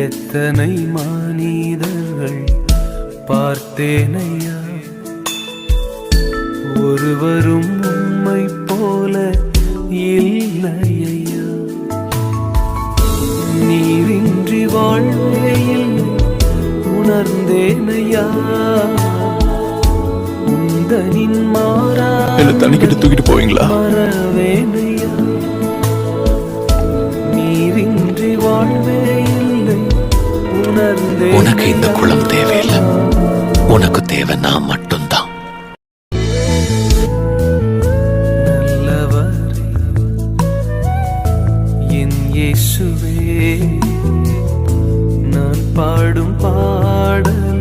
எத்தனை மனிதர்கள் பார்த்தேனையா? ஒருவரும் உம்மை போல இல்லையா நீரின்றி வாழ்வேயில் உணர்ந்தேனையா? உந்தனின் மாறா தண்ணிக்கிட்டு தூக்கிட்டு போவீங்களா? மறவேனையா? நீரின்றி உணர்ந்தே உனக்கு இந்த குளம் தேவையில்லை. உனக்கு தேவை நான் மட்டும்தான். நான் பாடும் காரணரே